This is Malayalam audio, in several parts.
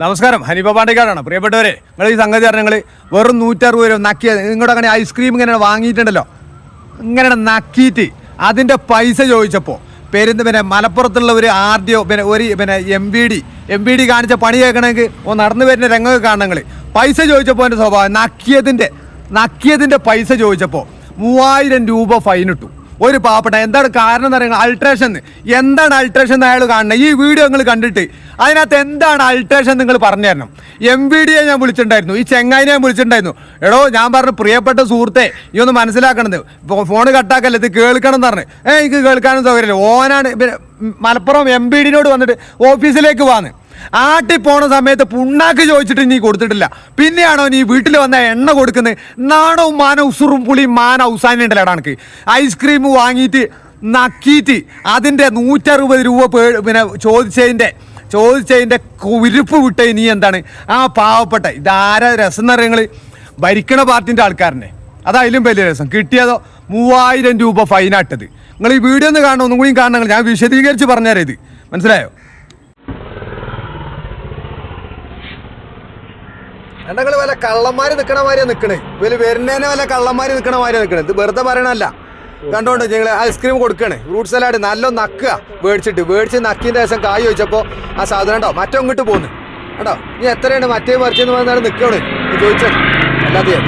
നമസ്കാരം. ഹനീഫ പാണ്ടിക്കാടാണ്. പ്രിയപ്പെട്ടവരെ നിങ്ങൾ ഈ സംഗതി പറഞ്ഞ വെറും നൂറ്ററുപത് രൂപ നക്കിയ നിങ്ങളുടെ അങ്ങനെ ഐസ്ക്രീം ഇങ്ങനെ വാങ്ങിയിട്ടുണ്ടല്ലോ. ഇങ്ങനെ നക്കിയിട്ട് അതിന്റെ പൈസ ചോദിച്ചപ്പോൾ പെരുന്ന് പിന്നെ മലപ്പുറത്തുള്ള ഒരു ആർ ഡി ഒ പിന്നെ ഒരു പിന്നെ M V D M V D കാണിച്ച പണി കേൾക്കണമെങ്കിൽ ഓ നടന്നു വരുന്ന രംഗമൊക്കെ കാണണമെങ്കിൽ പൈസ ചോദിച്ചപ്പോൾ എന്റെ സ്വഭാവം നക്കിയതിന്റെ നക്കിയതിന്റെ പൈസ ചോദിച്ചപ്പോൾ മൂവായിരം രൂപ ഫൈൻ ഇട്ടു. ഒരു പാവപ്പെട്ട എന്താണ് കാരണം എന്ന് പറയുന്നത്? അൾട്രേഷൻ എന്താണ് അൾട്രേഷൻ അയാൾ കാണുന്നത് ഈ വീഡിയോ നിങ്ങൾ കണ്ടിട്ട്. അതിനകത്ത് എന്താണ് അൾട്രേഷൻ നിങ്ങൾ പറഞ്ഞു തരണം. എം വി ഡിയെ ഞാൻ വിളിച്ചിട്ടുണ്ടായിരുന്നു. ഈ ചെങ്ങായിനെ ഞാൻ വിളിച്ചിട്ടുണ്ടായിരുന്നു. എടോ ഞാൻ പറഞ്ഞു പ്രിയപ്പെട്ട സുഹൃത്തെ ഈ ഒന്ന് മനസ്സിലാക്കണത്. ഫോൺ കട്ടാക്കല്ല ഇത് കേൾക്കണം എന്ന് പറഞ്ഞു. ഏ എനിക്ക് കേൾക്കാനും സൗകര്യമില്ല. ഓനാണ് മലപ്പുറം എം ബി ഡിനോട് വന്നിട്ട് ഓഫീസിലേക്ക് വാന്ന്. ആട്ടി പോണ സമയത്ത് പുണ്ണാക്ക് ചോദിച്ചിട്ട് നീ കൊടുത്തിട്ടില്ല. പിന്നെയാണോ നീ വീട്ടിൽ വന്ന എണ്ണ കൊടുക്കുന്നത് നാണവും മാന ഉസുറും പുളിയും മാന ഉസാനുണ്ടല്ലോ എനിക്ക് ഐസ്ക്രീം വാങ്ങിയിട്ട് നക്കിയിട്ട് അതിന്റെ നൂറ്ററുപത് രൂപ പേ- പിന്നെ ചോദിച്ചതിന്റെ ചോദിച്ചതിന്റെ കുരുപ്പ് വിട്ട നീ എന്താണ്? ആ പാവപ്പെട്ട ഇതാരാ രസം എന്ന് പറയുന്നത്? ഭരിക്കണ പാർട്ടിന്റെ ആൾക്കാരനെ. അതായാലും വലിയ രസം. കിട്ടിയതോ മൂവായിരം രൂപ ഫൈനാട്ടത് നിങ്ങൾ ഈ വീഡിയോ ഒന്ന് കാണണം ഒന്നും കൂടി കാണണം. ഞാൻ വിശദീകരിച്ച് പറഞ്ഞുതരാം ഇത്. മനസ്സിലായോ? എണ്ണങ്ങൾ വല്ല കള്ളന്മാര് നിക്കണ മാതിരിയാ നിക്കണേ? ഇവർ വരുന്നതിനെ വല്ല കള്ളന്മാര് നിക്കണ മാതിരിയാ നിക്കണേ? ഇത് വെറുതെ പറയണല്ല കണ്ടോണ്ട് ഞങ്ങൾ ഐസ്ക്രീം കൊടുക്കണേ? ഫ്രൂട്ട് സലാഡ് നല്ല നക്കുക. മേടിച്ചിട്ട് മേടിച്ച് നക്കിന്റെ ശേഷം കായ് ചോദിച്ചപ്പോ ആ സാധനം ഉണ്ടോ മറ്റോ ഇങ്ങോട്ട് പോന്ന്. കേട്ടോ നീ എത്രയാണ് മറ്റേ മറിച്ചെന്ന് പറഞ്ഞാൽ നിക്കണേ? നീ ചോദിച്ചോ? അല്ലാതെ.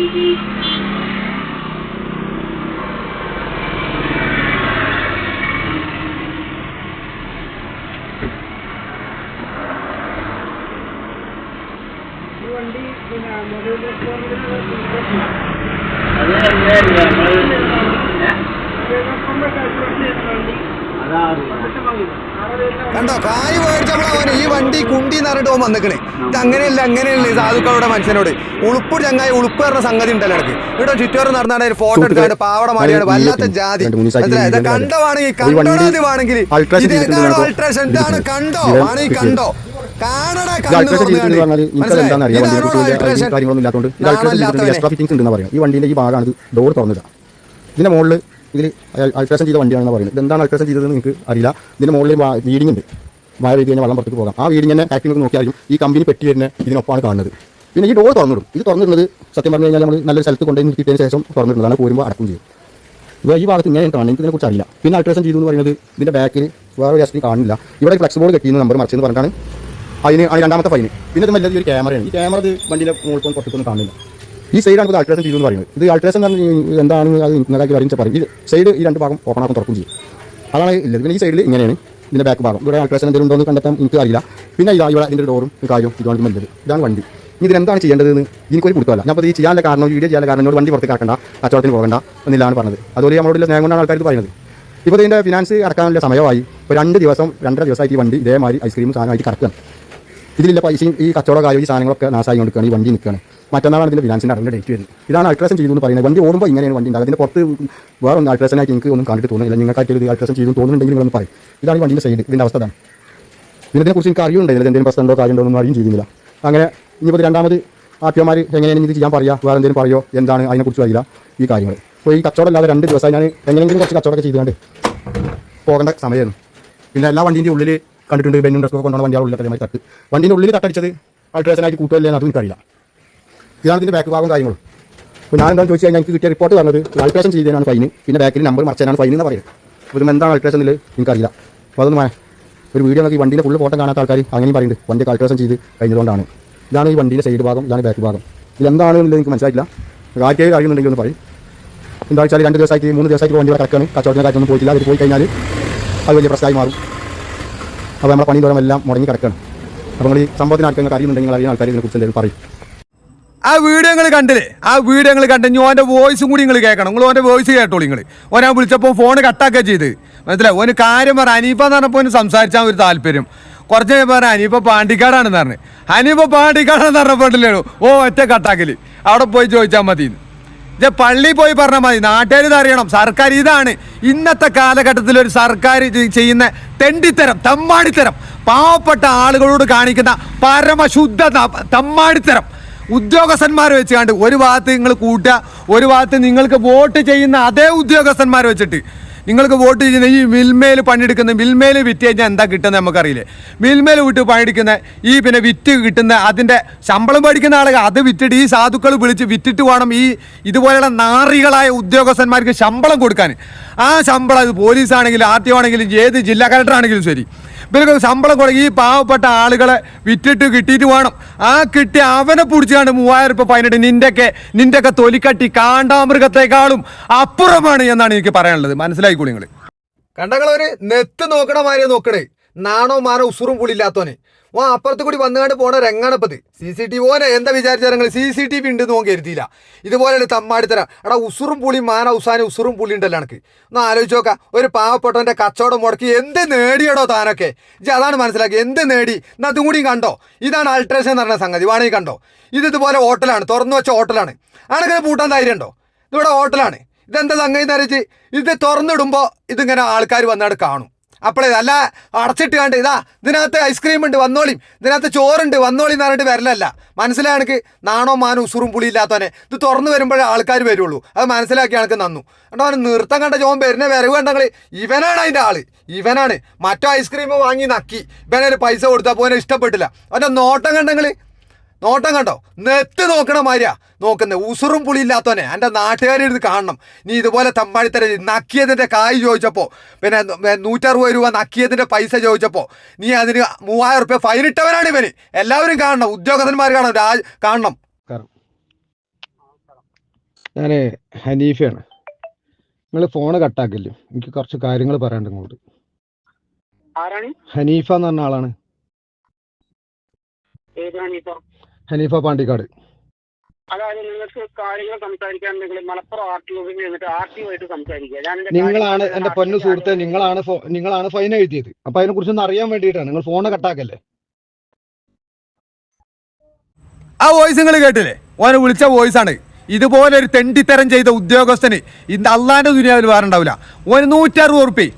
Thank അത് കണ്ടോ കായ് മേടിച്ചപ്പോഴാ ഓന് ഈ വണ്ടി കുണ്ടി ഓൻ വന്നിക്കണേ. ഇത് അങ്ങനെയല്ല അങ്ങനെയല്ല ഈ സാധുക്കളുടെ മനുഷ്യനോട്. ഉളുപ്പ് ചങ്ങായി ഉളുപ്പ് പറഞ്ഞ സംഗതി ഉണ്ടല്ലോ ഇടയ്ക്ക്. ഇവിടെ ചുറ്റോറ് നടന്നാണ് ഒരു ഫോട്ടോ എടുക്കാണ്ട് പാവട മാടിയാണ് വല്ലാത്ത ജാതി. കണ്ടോ ആണെങ്കിൽ കണ്ടോ ആണെങ്കിൽ ഇതാണ് കണ്ടോ? ആണെങ്കിൽ കണ്ടോ? കാര്യങ്ങളൊന്നും ഇല്ലാത്തതുകൊണ്ട് ഇത് അൾട്രേഷൻ എക്സ്ട്രാ ഫിറ്റിംഗ്സ് ഉണ്ടെന്ന് പറയും. ഈ വണ്ടിന്റെ ഈ ഭാഗമാണ് ഡോർ തുറന്നില്ല ഇതിന്റെ മുകളിൽ ഇതിൽ അൾട്രേഷൻ ചെയ്ത വണ്ടിയാണെന്ന് പറയുന്നത്. ഇതെന്താണ് അൾട്രേഷൻ ചെയ്തതെന്ന് നിങ്ങൾക്ക് അറിയില്ല. ഇതിന്റെ മുകളിൽ വീഡിംഗ് ഉണ്ട്. മഴ പെയ്ത് കഴിഞ്ഞാൽ വെള്ളം പുറത്തേക്ക് പോകാം. ആ വീഡിംഗ് തന്നെ പാക്കിംഗ് നോക്കിയാലും ഈ കമ്പനി പെട്ടി തന്നെ ഇതിനൊപ്പമാണ് കാണുന്നത്. പിന്നെ ഈ ഡോർ തുറന്നിടും. ഇത് തുറന്നിടുന്നത് സത്യം പറഞ്ഞു കഴിഞ്ഞാൽ നമ്മൾ നല്ലൊരു സ്ഥലത്ത് കൊണ്ടുപോയി നിർത്തിയിട്ടതിന് ശേഷം തുറന്നിടുന്നതാണ് പോരുമ്പോൾ അടക്കും ചെയ്യും. ഇപ്പോൾ ഈ ഭാഗത്ത് ഇങ്ങനെ കാണുന്നത് എനിക്ക് ഇതിനെക്കുറിച്ച് അറിയില്ല. പിന്നെ അൾട്രേഷൻ ചെയ്തു എന്ന് പറയുന്നത് ഇതിന്റെ ബാക്കിൽ വേറെ ഒരു എസ്റ്റി കാണുന്നില്ല ഇവിടെ ഫ്ലെക്സ് ബോർഡ് കെട്ടിയെന്ന് നമ്പർ മറിച്ചെന്ന് പറഞ്ഞിട്ടാണ് അതിന് അതിന് രണ്ടാമത്തെ ഫൈന് പിന്നെ ഇത് വലിയ ഒരു ക്യാമറയാണ് ഈ ക്യാമറ ഇത് വണ്ടിയിലെ പോകുന്ന പുറത്തൊന്നും കാണുന്നില്ല ഈ സൈഡാണ് ഇത് അൾട്രേഷൻ ചെയ്തു എന്ന് പറയുന്നത്. ഇത് അൾട്രേഷൻ പറഞ്ഞാൽ എന്താണ് അത് നിങ്ങളാക്കി അറിയിച്ച പറയും. ഈ സൈഡ് ഈ രണ്ട് ഭാഗം ഓപ്പൺ ആക്കും തുറക്കും ചെയ്യും. അതാണ് ഇല്ലത്. പിന്നെ ഈ സൈഡിൽ ഇങ്ങനെയാണ് ഇതിന്റെ ബാക്ക് ഭാഗം. ഇവിടെ അൾട്രേഷൻ എന്തെങ്കിലും ഉണ്ടോ എന്ന് കണ്ടെത്താൻ എനിക്ക് അറിയില്ല. പിന്നെ ഇതാ ഇവിടെ ഇതിന്റെ ഡോറും കാര്യവും ഇതുകൊണ്ട് നല്ലത് ഇതാണ് വണ്ടി. ഇതിനെന്താണ് ചെയ്യേണ്ടതെന്ന് എനിക്കൊരു കൊടുത്തല്ല ഞാൻ അപ്പോൾ ഈ ചെയ്യാനുള്ള കാരണം വീഡിയോ ചെയ്യാനുള്ള കാരണം എന്നോട് വണ്ടി പുറത്തേക്ക് ആക്കണ്ട കച്ചവടത്തിന് പോകണ്ട എന്നില്ലാണ് പറഞ്ഞത്. അതുപോലെ നമ്മളോട് സ്നേഹം കൊണ്ടാണ് ആൾക്കാർ പറയുന്നത്. ഇപ്പോൾ ഇതിന്റെ ഫിനാൻസ് അടക്കാനുള്ള സമയമായി. ഇപ്പോൾ രണ്ട് ദിവസം രണ്ടര ദിവസമായിട്ട് ഈ വണ്ടി ഇതേമാതിരി ഐസ്ക്രീം സാധനമായിട്ട് കറക്കുകയാണ് ഇതിലുള്ള പൈസയും ഈ കച്ചവട കാര്യം ഈ സാധനങ്ങളൊക്കെ നാശമായി കൊടുക്കുകയാണ് ഈ വണ്ടി നിൽക്കുകയാണ്. മറ്റന്നാളാണ് ഇതിന്റെ ഫിനാൻസിന്റെ അറിവിന്റെ ഡേറ്റ് വരുന്നത്. ഇതാണ് അൾട്രേഷൻ ചെയ്തു എന്ന് പറയുന്നത്. വണ്ടി ഓടുമ്പോൾ ഇങ്ങനെയാണ് വണ്ടി ഉണ്ടാകുക അതിന്റെ പുറത്ത് വേറെ ഒന്ന് അൾട്രേഷൻ ആയിട്ട് എനിക്ക് ഒന്നും കണ്ടിട്ട് തോന്നുന്നില്ല. നിങ്ങൾക്കായിട്ട് ഇത് അൾട്രേഷൻ ചെയ്തു തോന്നുന്നുണ്ടെങ്കിൽ നിങ്ങളൊന്ന് പറയും. ഇതാണ് ഈ വണ്ടിന്റെ സൈഡ് ഇതിന്റെ അവസ്ഥ ഇതാണ് കുറിച്ച് എനിക്ക് അറിയുന്നുണ്ടായില്ല എന്തെങ്കിലും പ്രശ്നമുണ്ടോ കാര്യമുണ്ടോ ഒന്നും അറിയും ചെയ്യുന്നില്ല. അങ്ങനെ ഇനിയിപ്പോൾ രണ്ടാമത് ആർട്ടിമാർ എങ്ങനെയാണ് ഇത് ചെയ്യാൻ പറയുക? വേറെ എന്തെങ്കിലും പറയോ എന്താണ് അതിനെക്കുറിച്ച് അറിയില്ല ഈ കാര്യങ്ങൾ അപ്പോൾ ഈ കച്ചവടം അല്ലാതെ രണ്ട് ദിവസം ഞാൻ എങ്ങനെയെങ്കിലും കുറച്ച് കച്ചവടമൊക്കെ ചെയ്തുകൊണ്ട് പോകേണ്ട സമയമായിരുന്നു. പിന്നെ എല്ലാ വണ്ടീന്റെ ഉള്ളിൽ കണ്ടിട്ടുണ്ട് ബെന്നും ഡ്രസ്സൊക്കെ കൊണ്ടുവന്ന വണ്ടി ആളുള്ള അതേമാതിരി തട്ട്. വണ്ടിന്റെ ഉള്ളിൽ തട്ടടിച്ചത് അൾട്രേഷനായിട്ട് കൂട്ടുമല്ലേ അതും എനിക്കറിയില്ല. ഇതാണ് ഇതിന്റെ ബാക്ക് ഭാഗം കാര്യങ്ങളും. അപ്പോൾ ഞാൻ എന്താണെന്ന് ചോദിച്ചു കഴിഞ്ഞാൽ എനിക്ക് കിട്ടിയ റിപ്പോർട്ട് പറഞ്ഞത് അൾട്രേഷൻ ചെയ്തതിനാണ് ഫൈന് പിന്നെ ബാക്കിൽ നമ്പർ മറച്ചതിനാണ് ഫൈൻ എന്ന് പറയുന്നത്. അപ്പോൾ ഇതും എന്താണ് അൾട്രേഷൻ എന്നില്ല എനിക്കറിയില്ല. അപ്പോൾ അതൊന്നും ഒരു വീഡിയോ നോക്കി വണ്ടിന്റെ ഫുള്ള് ഫോട്ടോ കാണാത്ത ആൾക്കാർ അങ്ങനെയും പറയുന്നുണ്ട്. വണ്ടി അൾട്രേഷൻ ചെയ്ത് കഴിഞ്ഞതുകൊണ്ടാണ്. ഇതാണ് ഈ വണ്ടിന്റെ സൈഡ് ഭാഗം ഇതാണ് ബാക്ക് ഭാഗം. ഇതെന്താണെന്നുള്ളത് എനിക്ക് മനസ്സിലായില്ല ആർക്കെങ്കിലും അറിയുന്നുണ്ടെങ്കിൽ ഒന്ന് പറയും. എന്താ വെച്ചാൽ രണ്ട് ദിവസമായിട്ട് മൂന്ന് ദിവസമായിട്ട് വണ്ടി ഇവിടെ കിടക്കാണ്. കച്ചവടത്തിന് കാര്യമൊന്നും പോയിട്ടില്ല. അവർ പോയി കഴിഞ്ഞാൽ അത് വലിയ പ്രശ്നമായി മാറും. അപ്പോൾ നമ്മുടെ പണി ദൂരം എല്ലാം മുടങ്ങി കിടക്കണം. അപ്പോൾ നിങ്ങൾ ഈ സംഭവത്തിന് ആർക്കെങ്കിലും അറിയുന്നുണ്ടെങ്കിൽ അറിയുന്ന ആൾക്കാർ ഇതിനെക്കുറിച്ച് എന്തെങ്കിലും പറയും. ആ വീഡിയോ നിങ്ങൾ കണ്ടില്ലേ? ആ വീഡിയോ നിങ്ങൾ കണ്ട് ഇനി ഓന്റെ വോയിസും കൂടി നിങ്ങൾ കേൾക്കണം. നിങ്ങൾ ഓന്റെ വോയിസ് കേട്ടോളൂ നിങ്ങൾ ഓനെ വിളിച്ചപ്പോൾ ഫോൺ കട്ടാക്കുക ചെയ്ത് മനസ്സിലായി? ഓന് കാര്യം പറ അനീപ്പ എന്ന് പറഞ്ഞപ്പോൾ ഓന് സംസാരിച്ചാൽ ഒരു താല്പര്യം. കുറച്ച് കഴിഞ്ഞ് പറഞ്ഞ അനീപ്പ പാണ്ടിക്കാടാണെന്ന് പറഞ്ഞു. അനീപ്പ പാണ്ടിക്കാടാണെന്ന് പറഞ്ഞപ്പോട്ടില്ലേ ഓ ഒറ്റ കട്ടാക്കൽ അവിടെ പോയി ചോദിച്ചാൽ മതി ഇത് പള്ളി പോയി പറഞ്ഞാൽ മതി. നാട്ടുകാർ ഇത് അറിയണം സർക്കാർ ഇതാണ്. ഇന്നത്തെ കാലഘട്ടത്തിൽ ഒരു സർക്കാർ ചെയ്യുന്ന തെണ്ടിത്തരം തമ്മാടിത്തരം പാവപ്പെട്ട ആളുകളോട് കാണിക്കുന്ന പരമശുദ്ധ തമ്മാടിത്തരം തമ്മാടിത്തരം. ഉദ്യോഗസ്ഥന്മാരെ വെച്ചുകൊണ്ട് ഒരു ഭാഗത്ത് നിങ്ങൾ കൂട്ടുക ഒരു ഭാഗത്ത് നിങ്ങൾക്ക് വോട്ട് ചെയ്യുന്ന അതേ ഉദ്യോഗസ്ഥന്മാരെ വെച്ചിട്ട് നിങ്ങൾക്ക് വോട്ട് ചെയ്യുന്ന ഈ മിൽമേൽ പണിയെടുക്കുന്ന മിൽമേൽ വിറ്റ് കഴിഞ്ഞാൽ എന്താ കിട്ടുന്നത് നമുക്കറിയില്ലേ? മിൽമേൽ വിട്ട് പണിയെടുക്കുന്ന ഈ പിന്നെ വിറ്റ് കിട്ടുന്ന അതിന്റെ ശമ്പളം മേടിക്കുന്ന ആളുകൾ അത് വിറ്റിട്ട് ഈ സാധുക്കൾ വിളിച്ച് വിറ്റിട്ട് വേണം ഈ ഇതുപോലെയുള്ള നാറികളായ ഉദ്യോഗസ്ഥന്മാർക്ക് ശമ്പളം കൊടുക്കാൻ. ആ ശമ്പളം അത് പോലീസാണെങ്കിലും ആർ ടി ആണെങ്കിലും ഏത് ജില്ലാ കലക്ടറാണെങ്കിലും ശരി. ഇവർക്ക് ശമ്പളം കൊടുക്കും ഈ പാവപ്പെട്ട ആളുകളെ വിറ്റിട്ട് കിട്ടിയിട്ട് വേണം. ആ കിട്ടി അവനെ പിടിച്ചാണ്ട് മൂവായിരം രൂപ പതിനെട്ട് നിന്റെയൊക്കെ നിന്റെയൊക്കെ തൊലിക്കട്ടി കാണ്ടാമൃഗത്തെക്കാളും അപ്പുറമാണ് എന്നാണ് എനിക്ക് പറയാനുള്ളത്. മനസ്സിലായിക്കോളി നിങ്ങൾ കണ്ടങ്ങളൊരു നെത്ത് നോക്കണ മാതിരി നോക്കണേ. നാണോ മാനോ ഉസുറും പുളിയില്ലാത്തോനെ. ഓ അപ്പുറത്ത് കൂടി വന്നുകൊണ്ട് പോണ രംഗാണപ്പത്. സി സി ടി ഓനെ എന്താ വിചാരിച്ചാൽ സി സി ടി വി ഉണ്ട് നോക്കി കരുതിയില്ല ഇതുപോലെയാണ് തമ്മാടിത്തര. എടാ ഉസുറും പുളി മാന ഉസാന ഉസുറും പുളി ഉണ്ടല്ലോ എനിക്ക്. ഒന്ന് ആലോചിച്ച് നോക്കാം. ഒരു പാവപ്പെട്ടവന്റെ കച്ചവടം മുടക്കി എന്ത് നേടിയടോ താനൊക്കെ? ഇജ് അതാണ് മനസ്സിലാക്കി എന്ത് നേടി? എന്നാൽ അതും കൂടി കണ്ടോ? ഇതാണ് അൾട്രേഷൻ എന്ന് പറഞ്ഞ സംഗതി. വേണമെങ്കിൽ കണ്ടോ? ഇത് ഇതുപോലെ ഹോട്ടലാണ്. തുറന്നു വെച്ച ഹോട്ടലാണ്. ആണെങ്കിൽ പൂട്ടാൻ ധൈര്യം ഉണ്ടോ ഇതിവിടെ ഹോട്ടലാണ്. ഇതെന്താ സംഗതി എന്ന് അറിയിച്ച്? ഇത് തുറന്നിടുമ്പോൾ ഇതിങ്ങനെ ആൾക്കാർ വന്നാട് കാണും. അപ്പോഴേ അല്ല അടച്ചിട്ട് കണ്ട് ഇതാ ഇതിനകത്ത് ഐസ്ക്രീം ഉണ്ട് വന്നോളിയും ഇതിനകത്ത് ചോറുണ്ട് വന്നോളി എന്ന് പറഞ്ഞിട്ട് വരലല്ല. മനസ്സിലായണക്ക് നാണോ മാനോ ഉസുറും പുളി ഇല്ലാത്തവനെ. ഇത് തുറന്നു വരുമ്പോഴേ ആൾക്കാർ വരുള്ളൂ. അത് മനസ്സിലാക്കി എനിക്ക് നന്നു. കേട്ടോ അവന് നൃത്തം കണ്ട ജോൻ വരുന്ന വരവ് കണ്ടെങ്കിൽ ഇവനാണ് അതിന്റെ ആൾ. ഇവനാണ്. മറ്റോ ഐസ്ക്രീം വാങ്ങി നക്കി. ഇവനൊരു പൈസ കൊടുത്താൽ പോനെ ഇഷ്ടപ്പെട്ടില്ല. അവന്റെ നോട്ടം കണ്ടെങ്കിൽ നോട്ടം കണ്ടോ? നെത്ത് നോക്കണ മാര്യ നോക്കുന്നത് ഉസുറും പുളിയില്ലാത്തവനെ. എന്റെ നാട്ടുകാരെ ഇത് കാണണം. നീ ഇതുപോലെ തമ്മാടിത്തര നക്കിയതിന്റെ കായ് ചോദിച്ചപ്പോൾ പിന്നെ നൂറ്ററുപത് രൂപ നക്കിയതിന്റെ പൈസ ചോദിച്ചപ്പോൾ നീ അതിന് മൂവായിരം റുപ്യ ഫൈൻ ഇട്ടവനാണ് ഇവന്. എല്ലാവരും കാണണം ഉദ്യോഗസ്ഥന്മാർ കാണണം രാജ് കാണണം. ഞാൻ ഹനീഫയാണ്. നിങ്ങൾ ഫോണ് കട്ടാക്കില്ലേ? എനിക്ക് കുറച്ച് കാര്യങ്ങൾ പറയാനുണ്ട് ഇങ്ങോട്ട്. ആരാണ്? ഹനീഫ എന്ന് പറഞ്ഞ ആളാണ്. ഹനീഫ പാണ്ടിക്കാട്. അതായത് നിങ്ങൾക്ക് കാര്യങ്ങൾ സംസാരിക്കാൻ നിങ്ങൾ മലപ്പുറം ആർ ടി ഓഫീസിൽ നിന്നിട്ട് ആർ ടി ആയിട്ട് സംസാരിക്കുക. ഞാൻ നിങ്ങളാണ് എന്റെ പൊന്നു സുഹൃത്തെ നിങ്ങളാണ് നിങ്ങളാണ് ഫൈൻ എഴുതിയത്. അപ്പൊ അതിനെ കുറിച്ചൊന്ന് അറിയാൻ വേണ്ടിയിട്ടാണ്. നിങ്ങൾ ഫോണ് കട്ടാക്കല്ലേ? ആ വോയിസ് നിങ്ങൾ കേട്ടില്ലേ? ഓനെ വിളിച്ച വോയിസ് ആണ് ഇതുപോലെ ഒരു തെണ്ടിത്തരം ചെയ്ത ഉദ്യോഗസ്ഥന് ഇന്ന് അള്ളാന്റെ ദുനിയാവിൽ വേറെ ഉണ്ടാവില്ല. ഓന് നൂറ്ററുപത് റുപ്യ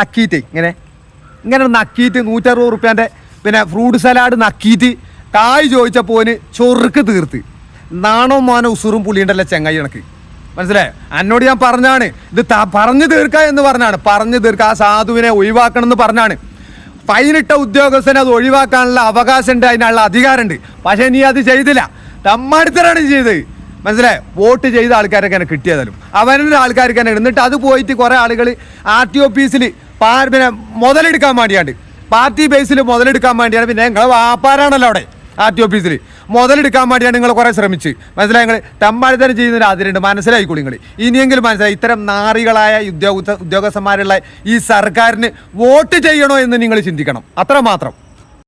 നക്കീറ്റ് ഇങ്ങനെ. ഇങ്ങനെ നക്കീറ്റ് നൂറ്ററുപത് റുപ്യാന്റെ പിന്നെ ഫ്രൂട്ട് സലാഡ് നക്കീറ്റ് കായ് ചോദിച്ചപ്പോൾ ഓന് ചൊറുക്ക് തീർത്ത്. നാണോ മാനോ ഉസുറും പുളിയുണ്ടല്ലേ ചെങ്ങായി കണക്ക്. മനസ്സിലായോ? എന്നോട് ഞാൻ പറഞ്ഞാണ് ഇത് പറഞ്ഞു തീർക്കാ എന്ന് പറഞ്ഞാണ് പറഞ്ഞു തീർക്കാം ആ സാധുവിനെ ഒഴിവാക്കണം എന്ന് പറഞ്ഞാണ്. ഫൈനിട്ട ഉദ്യോഗസ്ഥന് അത് ഒഴിവാക്കാനുള്ള അവകാശമുണ്ട് അതിനുള്ള അധികാരമുണ്ട്. പക്ഷേ നീ അത് ചെയ്തില്ല. തമ്മാടിത്തരാണ് ചെയ്തത്. മനസ്സിലായോ? വോട്ട് ചെയ്ത ആൾക്കാരൊക്കെ എന്നെ കിട്ടിയതാലും അവനൊരു ആൾക്കാർക്ക് തന്നെ എന്നിട്ട് അത് പോയിട്ട് കുറേ ആളുകൾ ആർ ടി ഓഫീസിൽ പിന്നെ മുതലെടുക്കാൻ വേണ്ടിയാണ്ട്. പാർട്ടി ബേസിൽ മുതലെടുക്കാൻ വേണ്ടിയാണ്. പിന്നെ ഞങ്ങളെ വാപ്പാരാണല്ലോ അവിടെ. ആർ ടി ഓഫീസിൽ മുതലെടുക്കാൻ വേണ്ടിയാണ് നിങ്ങൾ കുറേ ശ്രമിച്ച്. മനസ്സിലായി നിങ്ങൾ തമ്പാടിത്തരം ചെയ്യുന്ന അതിലുണ്ട് മനസ്സിലായിക്കോളി നിങ്ങൾ ഇനിയെങ്കിലും മനസ്സിലായി. ഇത്തരം നാറികളായ ഉദ്യോഗസ്ഥ ഉദ്യോഗസ്ഥന്മാരുള്ള ഈ സർക്കാരിന് വോട്ട് ചെയ്യണോ എന്ന് നിങ്ങൾ ചിന്തിക്കണം. അത്ര മാത്രം